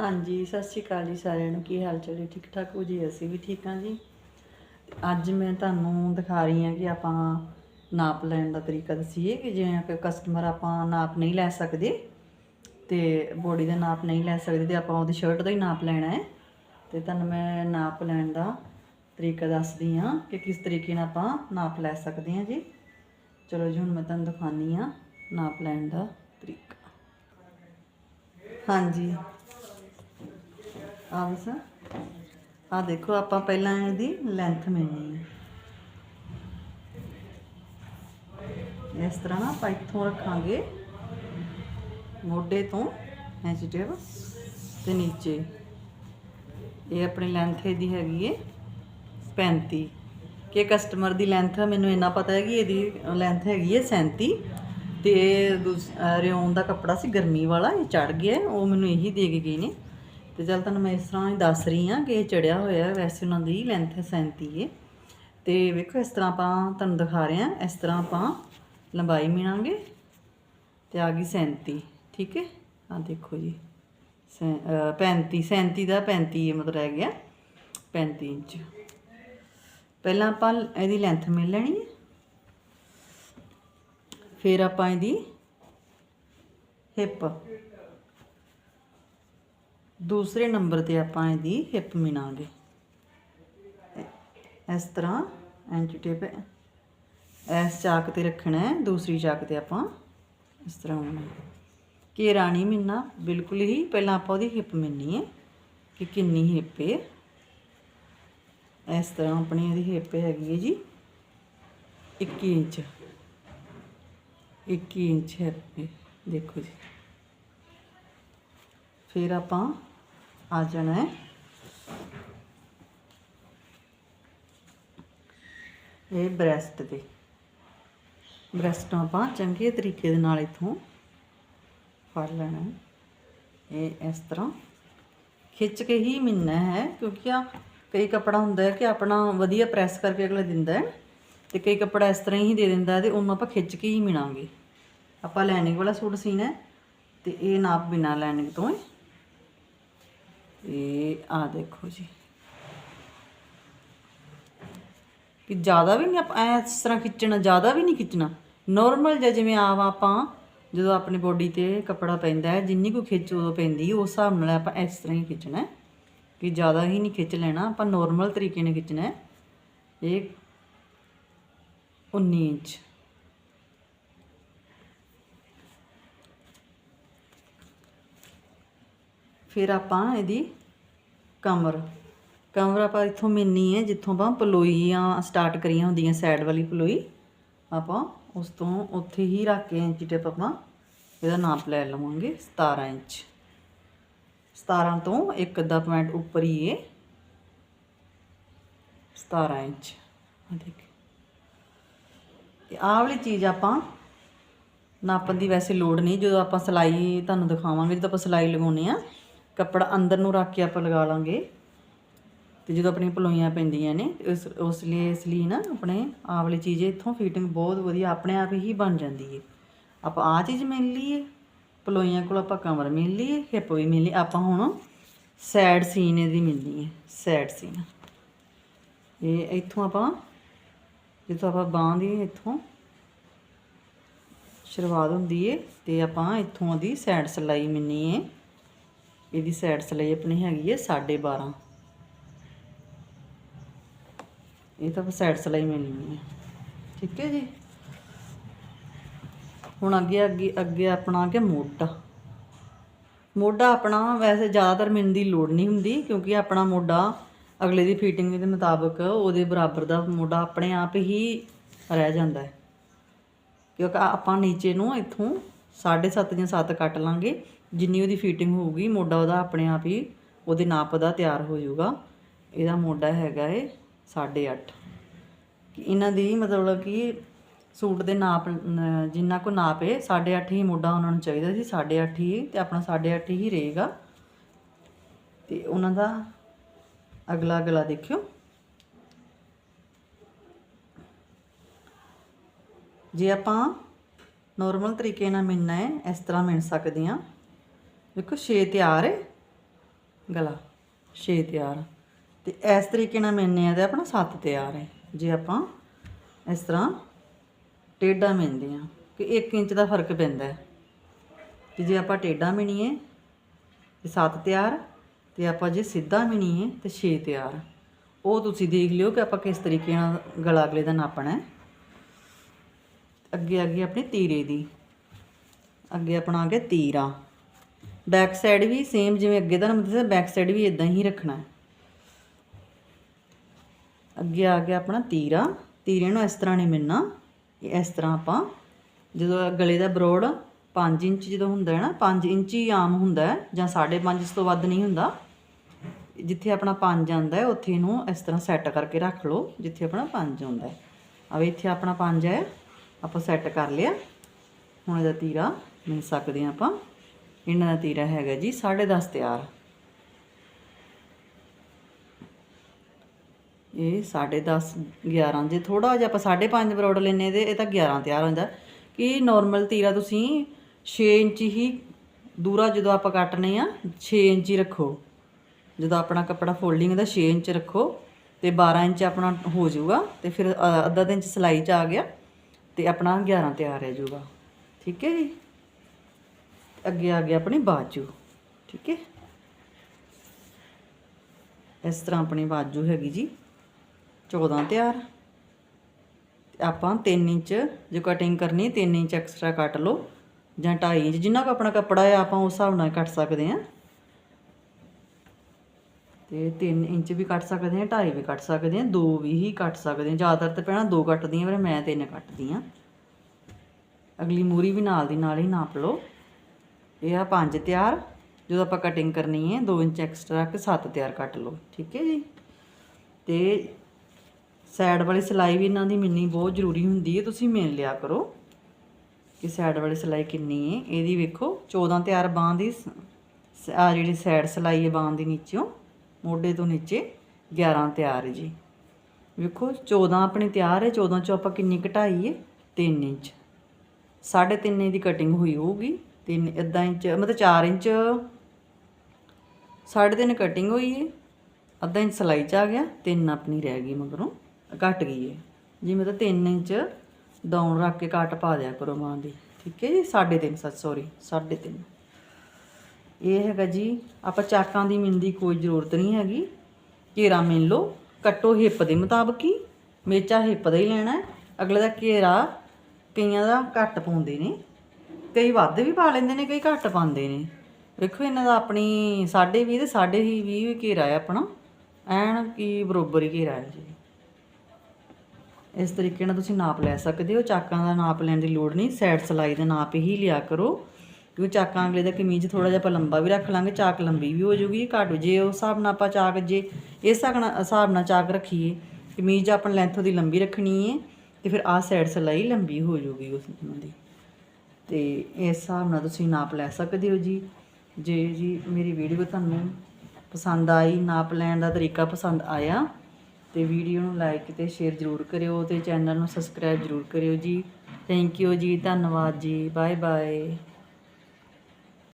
ਹਾਂਜੀ, ਸਤਿ ਸ਼੍ਰੀ ਅਕਾਲ ਜੀ ਸਾਰਿਆਂ ਨੂੰ। ਕੀ ਹਾਲ ਚਾਲ ਹੈ ਠੀਕ ਠਾਕ ਹੋ ਜੀ? ਅਸੀਂ ਵੀ ਠੀਕ ਹਾਂ ਜੀ। ਅੱਜ ਮੈਂ ਤੁਹਾਨੂੰ ਦਿਖਾ ਰਹੀ ਹਾਂ ਕਿ ਆਪਾਂ ਨਾਪ ਲੈਣ ਦਾ ਤਰੀਕਾ ਦੱਸੀਏ ਕਿ ਜਿਵੇਂ ਕਿ ਕਸਟਮਰ ਆਪਾਂ ਨਾਪ ਨਹੀਂ ਲੈ ਸਕਦੇ ਤੇ ਬੋਡੀ ਦਾ ਨਾਪ ਨਹੀਂ ਲੈ ਸਕਦੇ ਤੇ ਆਪਾਂ ਉਹਦੀ ਸ਼ਰਟ ਦਾ ਹੀ ਨਾਪ ਲੈਣਾ ਹੈ। ਤੇ ਤੁਹਾਨੂੰ ਮੈਂ ਨਾਪ ਲੈਣ ਦਾ ਤਰੀਕਾ ਦੱਸਦੀ ਹਾਂ ਕਿ ਕਿਸ ਤਰੀਕੇ ਨਾਲ ਆਪਾਂ ਨਾਪ ਲੈ ਸਕਦੇ ਹਾਂ ਜੀ। ਚਲੋ ਜੀ, ਹੁਣ ਮੈਂ ਤੁਹਾਨੂੰ ਦਿਖਾਉਂਦੀ ਹਾਂ ਨਾਪ ਲੈਣ ਦਾ ਤਰੀਕਾ। ਹਾਂਜੀ। ਆਹ ਬਸ ਆ ਦੇਖੋ, ਆਪਾਂ ਪਹਿਲਾਂ ਇਹਦੀ ਲੈਂਥ ਮਿਲਣੀ ਹੈ। ਇਸ ਤਰ੍ਹਾਂ ਨਾ ਆਪਾਂ ਇੱਥੋਂ ਰੱਖਾਂਗੇ, ਮੋਢੇ ਤੋਂ ਐਂਚੀਟੇਵ ਤੇ ਨੀਚੇ। ਇਹ ਆਪਣੀ ਲੈਂਥ ਇਹਦੀ ਹੈਗੀ ਹੈ 35 ਕਿ ਕਸਟਮਰ ਦੀ ਲੈਂਥ ਮੈਨੂੰ ਇੰਨਾ ਪਤਾ ਹੈ ਕਿ ਇਹਦੀ ਲੈਂਥ ਹੈਗੀ ਹੈ 37 ਤੇ ਰਿਓਨ ਦਾ ਕੱਪੜਾ ਸੀ, ਗਰਮੀ ਵਾਲਾ, ਇਹ ਚੜ ਗਿਆ, ਉਹ ਮੈਨੂੰ ਇਹੀ ਦੇ ਕੇ ਗਏ ਨੇ। ਤੇ ਚਲ ਤੁਹਾਨੂੰ ਮੈਂ ਇਸ ਤਰ੍ਹਾਂ ਹੀ ਦੱਸ ਰਹੀ ਹਾਂ ਕਿ ਇਹ ਚੜਿਆ ਹੋਇਆ ਵੈਸੇ ਉਹਨਾਂ ਦੀ ਲੈਂਥ 37 ਹੈ ਤੇ ਵੇਖੋ ਇਸ ਤਰ੍ਹਾਂ ਆਪਾਂ ਤੁਹਾਨੂੰ ਦਿਖਾ ਰਹੇ ਹਾਂ, ਇਸ ਤਰ੍ਹਾਂ ਆਪਾਂ ਲੰਬਾਈ ਮਿਣਾਂਗੇ ਤੇ ਆ ਗਈ 37 ਠੀਕ ਹੈ? ਆ ਦੇਖੋ ਜੀ, ਸੈਂ- ਅਹ 35 37 ਦਾ 35 ਇਹ ਮਤਲਬ ਰਹਿ ਗਿਆ 35 ਇੰਚ। ਪਹਿਲਾਂ ਆਪਾਂ ਇਹਦੀ ਲੈਂਥ ਮਿਲ ਲੈਣੀ ਹੈ। ਫਿਰ ਆਪਾਂ ਇਹਦੀ ਹਿੱਪ ਦੂਸਰੇ ਨੰਬਰ ਤੇ ਆਪਾਂ ਇਹਦੀ ਹਿੱਪ ਮਿਣਾਂਗੇ ਇਸ ਤਰ੍ਹਾਂ ਐਂਟੀ ਟੇਪ ਇਸ ਚਾਕ ਤੇ ਰੱਖਣਾ ਹੈ, ਦੂਸਰੀ ਚਾਕ ਤੇ ਆਪਾਂ ਇਸ ਤਰ੍ਹਾਂ ਹੋਣਾ ਘੇਰਾ ਨਹੀਂ ਮਿਲਣਾ ਬਿਲਕੁਲ ਹੀ ਪਹਿਲਾਂ ਆਪਾਂ ਉਹਦੀ ਹਿੱਪ ਮਿਲਣੀ ਹੈ ਕਿ ਕਿੰਨੀ ਹਿੱਪ ਹੈ। ਇਸ ਤਰ੍ਹਾਂ ਆਪਣੀ ਇਹਦੀ ਹਿੱਪ ਹੈਗੀ ਹੈ ਜੀ 21 ਇੰਚ। 21 ਇੰਚ ਹਿੱਪ ਦੇਖੋ ਜੀ। ਫਿਰ ਆਪਾਂ ਆ ਜਾਣਾ ਹੈ। ਇਹ ਬ੍ਰੈਸਟ ਤੇ ਬ੍ਰੈਸਟ ਨੂੰ ਆਪਾਂ ਚੰਗੇ ਤਰੀਕੇ ਦੇ ਨਾਲ ਇਥੋਂ ਫੜ ਲੈਣਾ ਇਹ ਇਸ ਤਰ੍ਹਾਂ ਖਿੱਚ ਕੇ ਹੀ ਮਿਲਣਾ ਹੈ, ਕਿਉਂਕਿ ਆ ਕਈ ਕੱਪੜਾ ਹੁੰਦਾ ਹੈ ਕਿ ਆਪਣਾ ਵਧੀਆ ਪ੍ਰੈਸ ਕਰਕੇ ਅਗਲਾ ਦਿੰਦਾ ਹੈ ਤੇ ਕਈ ਕੱਪੜਾ ਇਸ ਤਰ੍ਹਾਂ ਹੀ ਦੇ ਦਿੰਦਾ ਹੈ ਤੇ ਉਹਨੂੰ ਆਪਾਂ ਖਿੱਚ ਕੇ ਹੀ ਮਿਣਾਂਗੇ ਆਪਾਂ ਲੈਨਿੰਗ ਵਾਲਾ ਸੂਟ ਸੀਨਾ ਹੈ ਤੇ ਇਹ ਨਾਪ ਬਿਨਾ ਲੈਨਿੰਗ ਤੋਂ ਹੈ। ਇਹ ਆ ਦੇਖੋ ਜੀ। ਕਿ ਜ਼ਿਆਦਾ ਵੀ ਨਹੀਂ ਆਪਾਂ ਇਸ ਤਰ੍ਹਾਂ ਖਿੱਚਣਾ, ਜ਼ਿਆਦਾ ਵੀ ਨਹੀਂ ਖਿੱਚਣਾ। ਨਾਰਮਲ ਜਿਹਾ ਜਿਵੇਂ ਆਵਾ ਆਪਾਂ ਜਦੋਂ ਆਪਣੀ ਬੋਡੀ ਤੇ ਕੱਪੜਾ ਪੈਂਦਾ ਹੈ, ਜਿੰਨੀ ਕੁ ਖਿੱਚ ਉਦੋਂ ਪੈਂਦੀ ਉਸ ਹਿਸਾਬ ਨਾਲ ਆਪਾਂ ਇਸ ਤਰ੍ਹਾਂ ਹੀ ਖਿੱਚਣਾ ਹੈ। ਕਿ ਜ਼ਿਆਦਾ ਹੀ ਨਹੀਂ ਖਿੱਚ ਲੈਣਾ, ਆਪਾਂ ਨਾਰਮਲ ਤਰੀਕੇ ਨਾਲ ਖਿੱਚਣਾ ਹੈ। ਇਹ 19 ਇੰਚ। ਫਿਰ ਆਪਾਂ ਇਹਦੀ ਕਮਰ। ਕਮਰ ਆਪਾਂ ਇੱਥੋਂ ਮਿੰਨੀ ਹੈ, ਜਿੱਥੋਂ ਆਪਾਂ ਪਲੋਈਆਂ ਸਟਾਰਟ ਕਰੀਆਂ ਹੁੰਦੀਆਂ ਸਾਈਡ ਵਾਲੀ ਪਲੋਈ। ਆਪਾਂ ਉਸ ਤੋਂ ਉੱਥੇ ਹੀ ਰੱਖ ਕੇ ਇੰਚੀ ਟੇਪ ਆਪਾਂ ਇਹਦਾ ਨਾਪ ਲੈ ਲਵਾਂਗੇ 17 ਇੰਚ। 17 ਤੋਂ ਇੱਕ ਅੱਧਾ ਪੁਆਇੰਟ ਉੱਪਰ ਹੀ ਹੈ 17 ਇੰਚ। ਆ ਦੇਖ। ਤੇ ਆਹ ਵਾਲੀ ਚੀਜ਼ ਆਪਾਂ ਨਾਪਣ ਦੀ ਵੈਸੇ ਲੋੜ ਨਹੀਂ, ਜਦੋਂ ਆਪਾਂ ਸਿਲਾਈ ਤੁਹਾਨੂੰ ਦਿਖਾਵਾਂਗੇ, ਜਦੋਂ ਆਪਾਂ ਸਿਲਾਈ ਲਗਾਉਨੇ ਆ ਕੱਪੜਾ ਅੰਦਰ ਨੂੰ ਰੱਖ ਕੇ ਆਪਾਂ ਲਗਾ ਲਾਂਗੇ। ਤੇ ਜਦੋਂ ਆਪਣੀਆਂ ਪਲੋਈਆਂ ਪੈਂਦੀਆਂ ਨੇ ਉਸ ਉਸ ਲਈ, ਇਸ ਲਈ ਨਾ ਆਪਣੇ ਆਹ ਵਾਲੀ ਚੀਜ਼ ਇੱਥੋਂ ਫਿਟਿੰਗ ਬਹੁਤ ਵਧੀਆ ਆਪਣੇ ਆਪ ਹੀ ਬਣ ਜਾਂਦੀ ਹੈ ਆਪਾਂ ਆ ਚੀਜ਼ ਮਿਲ ਲਈਏ ਪਲੋਈਆਂ ਕੋਲ ਆਪਾਂ ਕਮਰ ਮਿਲ ਲਈਏ ਹਿੱਪ ਵੀ ਮਿਲ ਲਈ। ਆਪਾਂ ਹੁਣ ਸੈਡ ਸੀਨ ਇਹਦੀ ਮਿਲਣੀ ਹੈ ਸੈਡ ਸੀਨ। ਇਹ ਇੱਥੋਂ ਆਪਾਂ, ਜਿੱਥੋਂ ਆਪਾਂ ਬਾਂਹ ਦੀ ਇੱਥੋਂ ਸ਼ੁਰੂਆਤ ਹੁੰਦੀ ਏ, ਤੇ ਆਪਾਂ ਇੱਥੋਂ ਦੀ ਸਾਈਡ ਸਲਾਈ ਮਿਲਣੀ ਏ। ਇਹਦੀ ਸਾਈਡ ਸਲਾਈ ਆਪਣੀ ਹੈਗੀ ਏ 12.5 ਇਹ ਤਾਂ ਸਾਈਡ ਸਲਾਈ ਮਿਲਣੀ ਹੈ ਠੀਕ ਹੈ ਜੀ? ਹੁਣ ਅੱਗੇ ਅੱਗੇ ਅੱਗੇ ਆਪਣਾ ਆ ਮੋਢਾ। ਮੋਢਾ ਆਪਣਾ ਵੈਸੇ ਜ਼ਿਆਦਾਤਰ ਮਿਲਣ ਦੀ ਲੋੜ ਨਹੀਂ ਹੁੰਦੀ ਕਿਉਂਕਿ ਆਪਣਾ ਮੋਢਾ ਅਗਲੇ ਦੀ ਫਿਟਿੰਗ ਦੇ ਮੁਤਾਬਕ ਉਹਦੇ ਬਰਾਬਰ ਦਾ ਮੋਢਾ ਆਪਣੇ ਆਪ ਹੀ ਰਹਿ ਜਾਂਦਾ ਹੈ। ਕਿਉਂਕਿ ਆਪਾਂ ਨੀਚੇ ਨੂੰ ਇੱਥੋਂ 7.5 ਜਾਂ 7 ਕੱਟ ਲਾਂਗੇ। ਜਿੰਨੀ ਉਹਦੀ ਫਿਟਿੰਗ ਹੋਊਗੀ, ਮੋਢਾ ਉਹਦਾ ਆਪਣੇ ਆਪ ਹੀ ਉਹਦੇ ਨਾਪ ਦਾ ਤਿਆਰ ਹੋ ਜਾਊਗਾ। ਇਹਦਾ ਮੋਢਾ ਹੈਗਾ ਏ 8.5 ਕਿ ਇਹਨਾਂ ਦੀ ਮਤਲਬ ਕਿ ਸੂਟ ਦੇ ਨਾਪ, ਜਿੰਨਾ ਕੋ ਨਾਪ ਹੈ 8.5 ਹੀ ਮੋਢਾ ਉਹਨਾਂ ਨੂੰ ਚਾਹੀਦਾ ਸੀ 8.5 ਹੀ ਤੇ ਆਪਣਾ 8.5 ਹੀ ਰਹੇਗਾ। ਤੇ ਉਹਨਾਂ ਦਾ ਅਗਲਾ ਅਗਲਾ ਦੇਖਿਓ। ਜੇ ਆਪਾਂ ਨਾਰਮਲ ਤਰੀਕੇ ਨਾਲ ਮਿਲਣਾ ਹੈ ਇਸ ਤਰ੍ਹਾਂ ਮਿਲ ਸਕਦੇ ਹਾਂ ਦੇਖੋ 6 ਤਿਆਰ ਹੈ ਗਲਾ 6 ਤਿਆਰ। ਤੇ ਇਸ ਤਰੀਕੇ ਨਾਲ ਮਿਲਨੇ ਆ ਤੇ ਆਪਣਾ 7 ਤਿਆਰ ਹੈ ਜੇ ਆਪਾਂ ਇਸ ਤਰ੍ਹਾਂ ਟੇਢਾ ਮਿਲਦੇ ਆ ਕਿ 1 ਇੰਚ ਦਾ ਫ਼ਰਕ ਪੈਂਦਾ ਹੈ। ਤੇ ਜੇ ਆਪਾਂ ਟੇਢਾ ਮਿਣੀਏ ਤੇ 7 ਤਿਆਰ, ਤੇ ਆਪਾਂ ਜੇ ਸਿੱਧਾ ਮਿਣੀਏ ਤੇ 6 ਤਿਆਰ। ਉਹ ਤੁਸੀਂ ਦੇਖ ਲਿਓ ਕਿ ਆਪਾਂ ਕਿਸ ਤਰੀਕੇ ਨਾਲ ਗਲਾ ਅਗਲੇ ਦਾ ਨਾਪਣਾ ਹੈ। ਅੱਗੇ ਅੱਗੇ ਆਪਣੀ ਤੀਰੇ ਦੀ। ਅੱਗੇ ਆਪਣਾ ਆ ਗਿਆ ਤੀਰਾ। ਬੈਕ ਸਾਈਡ ਵੀ ਸੇਮ ਜਿਵੇਂ ਅੱਗੇ ਦਾ ਨੰਬਰ ਦੱਸਿਆ ਬੈਕ ਸਾਈਡ ਵੀ ਇਦਾਂ ਹੀ ਰੱਖਣਾ ਹੈ। ਅੱਗੇ ਆ ਗਿਆ ਆਪਣਾ ਤੀਰਾ। ਤੀਰੇ ਨੂੰ ਇਸ ਤਰ੍ਹਾਂ ਨਹੀਂ ਮਿਲਣਾ ਇਸ ਤਰ੍ਹਾਂ ਆਪਾਂ ਜਦੋਂ ਗਲੇ ਦਾ ਬਰੋਡ 5 ਇੰਚ ਜਦੋਂ ਹੁੰਦਾ ਹੈ ਨਾ 5 ਇੰਚ ਹੀ ਆਮ ਹੁੰਦਾ ਹੈ ਜਾਂ 5.5 ਇਸ ਤੋਂ ਵੱਧ ਨਹੀਂ ਹੁੰਦਾ। ਜਿੱਥੇ ਆਪਣਾ 5 ਆਉਂਦਾ ਹੈ, ਉੱਥੇ ਇਹਨੂੰ ਇਸ ਤਰ੍ਹਾਂ ਸੈੱਟ ਕਰਕੇ ਰੱਖ ਲਓ, ਜਿੱਥੇ ਆਪਣਾ 5 ਆਉਂਦਾ ਹੈ। ਆ ਇੱਥੇ ਆਪਣਾ 5 ਹੈ। ਆਪਾਂ ਸੈੱਟ ਕਰ ਲਿਆ। ਹੁਣ ਇਹਦਾ ਤੀਰਾ ਮਿਲ ਸਕਦੇ ਹਾਂ ਆਪਾਂ। ਇਹਨਾਂ ਦਾ ਤੀਰਾ ਹੈਗਾ ਜੀ 10.5 ਤਿਆਰ। ਇਹ 10.5 11 ਜੇ ਥੋੜਾ ਜਿਹਾ ਆਪਾਂ 5.5 ਬਰੋਡ ਲੈਨੇ ਤੇ ਇਹ ਤਾਂ 11 ਤਿਆਰ ਹੁੰਦਾ। ਕਿ ਨਾਰਮਲ ਤੀਰਾ ਤੁਸੀਂ 6 ਇੰਚ ਹੀ ਦੂਰਾ ਜਦੋਂ ਆਪਾਂ ਕੱਟਨੇ ਆ 6 ਇੰਚ ਹੀ ਰੱਖੋ। ਜਦੋਂ ਆਪਣਾ ਕੱਪੜਾ ਫੋਲਡਿੰਗ ਦਾ 6 ਇੰਚ ਰੱਖੋ ਤੇ 12 ਇੰਚ ਆਪਣਾ ਹੋ ਜਾਊਗਾ ਤੇ ਫਿਰ ਅੱਧਾ ਇੰਚ ਸਲਾਈ ਚ ਆ ਗਿਆ ਤੇ ਆਪਣਾ 11 ਤਿਆਰ ਰਹਿ ਜਾਊਗਾ। ਠੀਕ ਹੈ ਜੀ? ਅੱਗੇ ਆ ਗਿਆ ਆਪਣੀ ਬਾਜੂ, ਠੀਕ ਹੈ? ਇਸ ਤਰ੍ਹਾਂ ਆਪਣੀ ਬਾਜੂ ਹੈਗੀ ਜੀ 14 ਤਿਆਰ। ਆਪਾਂ 3 ਇੰਚ, ਜੇ ਕਟਿੰਗ ਕਰਨੀ 3 ਇੰਚ ਐਕਸਟਰਾ ਕੱਟ ਲਓ, ਜਾਂ 2.5 ਇੰਚ, ਜਿੰਨਾ ਕੁ ਆਪਣਾ ਕੱਪੜਾ ਹੈ ਆਪਾਂ ਉਸ ਹਿਸਾਬ ਨਾਲ ਕੱਟ ਸਕਦੇ ਹਾਂ। ਤੇ 3 ਇੰਚ ਵੀ ਕੱਟ ਸਕਦੇ ਹਾਂ 2.5 ਵੀ ਕੱਟ ਸਕਦੇ ਹਾਂ 2 ਵੀ ਹੀ ਕੱਟ ਸਕਦੇ ਹਾਂ। ਜ਼ਿਆਦਾਤਰ ਤਾਂ ਪਹਿਲਾਂ 2 ਕੱਟਦੀ ਹਾਂ ਪਰ ਮੈਂ 3 ਕੱਟਦੀ ਹਾਂ। ਅਗਲੀ ਮੂਰੀ ਵੀ ਨਾਲ ਦੀ ਨਾਲ ਹੀ ਨਾਪ ਲਓ। ਇਹ ਆ 5 ਤਿਆਰ, ਜਦੋਂ ਆਪਾਂ ਕਟਿੰਗ ਕਰਨੀ ਹੈ 2 ਇੰਚ ਐਕਸਟਰਾ ਰੱਖ ਕੇ 7 ਤਿਆਰ ਕੱਟ ਲਓ, ਠੀਕ ਹੈ ਜੀ? ਤੇ ਸਾਈਡ ਵਾਲੀ ਸਿਲਾਈ ਵੀ ਇਹਨਾਂ ਦੀ ਮਿਲਣੀ ਬਹੁਤ ਜ਼ਰੂਰੀ ਹੁੰਦੀ ਹੈ, ਤੁਸੀਂ ਮਿਲ ਲਿਆ ਕਰੋ ਕਿ ਸਾਈਡ ਵਾਲੀ ਸਿਲਾਈ ਕਿੰਨੀ ਹੈ। ਇਹਦੀ ਵੇਖੋ 14 ਤਿਆਰ ਬਾਂਹ ਦੀ ਆ ਜਿਹੜੀ ਸਾਈਡ ਸਿਲਾਈ ਹੈ ਬਾਂਹ ਦੀ ਨੀਚੋਂ ਮੋਢੇ ਤੋਂ ਨੀਚੇ 11 ਤਿਆਰ ਹੈ ਜੀ। ਵੇਖੋ 14 ਆਪਣੀ ਤਿਆਰ ਹੈ 14 ਚੋਂ ਆਪਾਂ ਕਿੰਨੀ ਘਟਾਈ ਹੈ? 3 ਇੰਚ। 3.5 ਦੀ ਕਟਿੰਗ ਹੋਈ ਹੋਊਗੀ। 3 ਅੱਧਾ ਇੰਚ, ਮਤਲਬ 4 ਇੰਚ 3.5 ਕਟਿੰਗ ਹੋਈ ਹੈ ਅੱਧਾ ਇੰਚ ਸਲਾਈ ਚ ਆ ਗਿਆ 3 ਆਪਣੀ ਰਹਿ ਗਈ ਮਗਰੋਂ, ਘਟ ਗਈ ਹੈ ਜਿਵੇਂ ਤਾਂ 3 ਇੰਚ ਡਾਊਨ ਰੱਖ ਕੇ ਕੱਟ ਪਾ ਦਿਆ ਕਰੋ ਮਾਂ ਦੀ, ਠੀਕ ਹੈ ਜੀ? 3.5 ਸੱਚ ਸੌਰੀ 3.5 ਇਹ ਹੈਗਾ ਜੀ, ਆਪਾਂ ਚਾਕਾਂ ਦੀ ਮਿਣ ਦੀ ਕੋਈ ਜ਼ਰੂਰਤ ਨਹੀਂ ਹੈਗੀ। ਘੇਰਾ ਮਿਣ ਲਓ, ਕੱਟੋ ਹਿੱਪ ਦੇ ਮੁਤਾਬਕ ਹੀ, ਮੇਚਾ ਹਿੱਪ ਦਾ ਹੀ ਲੈਣਾ ਹੈ ਅਗਲੇ ਦਾ ਘੇਰਾ ਕਈਆਂ ਦਾ ਘੱਟ ਪਾਉਂਦੇ ਨੇ। ਕਈ ਵੱਧ ਵੀ ਪਾ ਲੈਂਦੇ ਨੇ, ਕਈ ਘੱਟ ਪਾਉਂਦੇ ਨੇ। ਵੇਖੋ ਇਹਨਾਂ ਦਾ ਆਪਣੀ 20.5 ਤੇ 20 ਵੀ ਘੇਰਾ ਹੈ ਆਪਣਾ। ਐਨ ਕੀ ਬਰੋਬਰ ਹੀ ਘੇਰਾ ਹੈ ਜੀ। ਇਸ ਤਰੀਕੇ ਨਾਲ ਤੁਸੀਂ ਨਾਪ ਲੈ ਸਕਦੇ ਹੋ। ਚਾਕਾਂ ਦਾ ਨਾਪ ਲੈਣ ਦੀ ਲੋੜ ਨਹੀਂ। ਸਾਈਡ ਸਲਾਈ ਦਾ ਨਾਪ ਹੀ ਲਿਆ ਕਰੋ। ਕਿਉਂਕਿ ਚਾਕਾਂ ਅਗਲੇ ਦਾ ਕਮੀਜ਼ ਥੋੜਾ ਜਿਹਾ ਆਪਾਂ ਲੰਬਾ ਵੀ ਰੱਖ ਲਾਂਗੇ, ਚਾਕ ਲੰਬੀ ਵੀ ਹੋ ਜਾਊਗੀ ਘੱਟ ਜੇ ਉਸ ਹਿਸਾਬ ਨਾਲ ਆਪਾਂ ਚਾਕ ਜੇ ਇਸ ਹਿਸਾਬ ਨਾਲ ਚਾਕ ਰੱਖੀਏ, ਕਮੀਜ਼ ਆਪਣ ਲੈਂਥ ਉਹਦੀ ਲੰਬੀ ਰੱਖਣੀ ਹੈ ਤੇ ਫਿਰ ਆਹ ਸਾਈਡ ਸਲਾਈ ਲੰਬੀ ਹੋ ਜੂਗੀ ਉਸ ਦੀ। ਤੇ ਇਸ ਹਿਸਾਬ ਨਾਲ ਤੁਸੀਂ ਨਾਪ ਲੈ ਸਕਦੇ ਹੋ ਜੀ। ਜੇ ਜੀ ਮੇਰੀ ਵੀਡੀਓ ਤੁਹਾਨੂੰ ਪਸੰਦ ਆਈ, ਨਾਪ ਲੈਣ ਦਾ ਤਰੀਕਾ ਪਸੰਦ ਆਇਆ, ਤੇ ਵੀਡੀਓ ਨੂੰ ਲਾਈਕ ਤੇ ਸ਼ੇਅਰ ਜ਼ਰੂਰ ਕਰਿਓ ਤੇ ਚੈਨਲ ਨੂੰ ਸਬਸਕ੍ਰਾਈਬ ਜ਼ਰੂਰ ਕਰਿਓ ਜੀ। ਥੈਂਕ ਯੂ ਜੀ, ਧੰਨਵਾਦ ਜੀ ਬਾਏ ਬਾਏ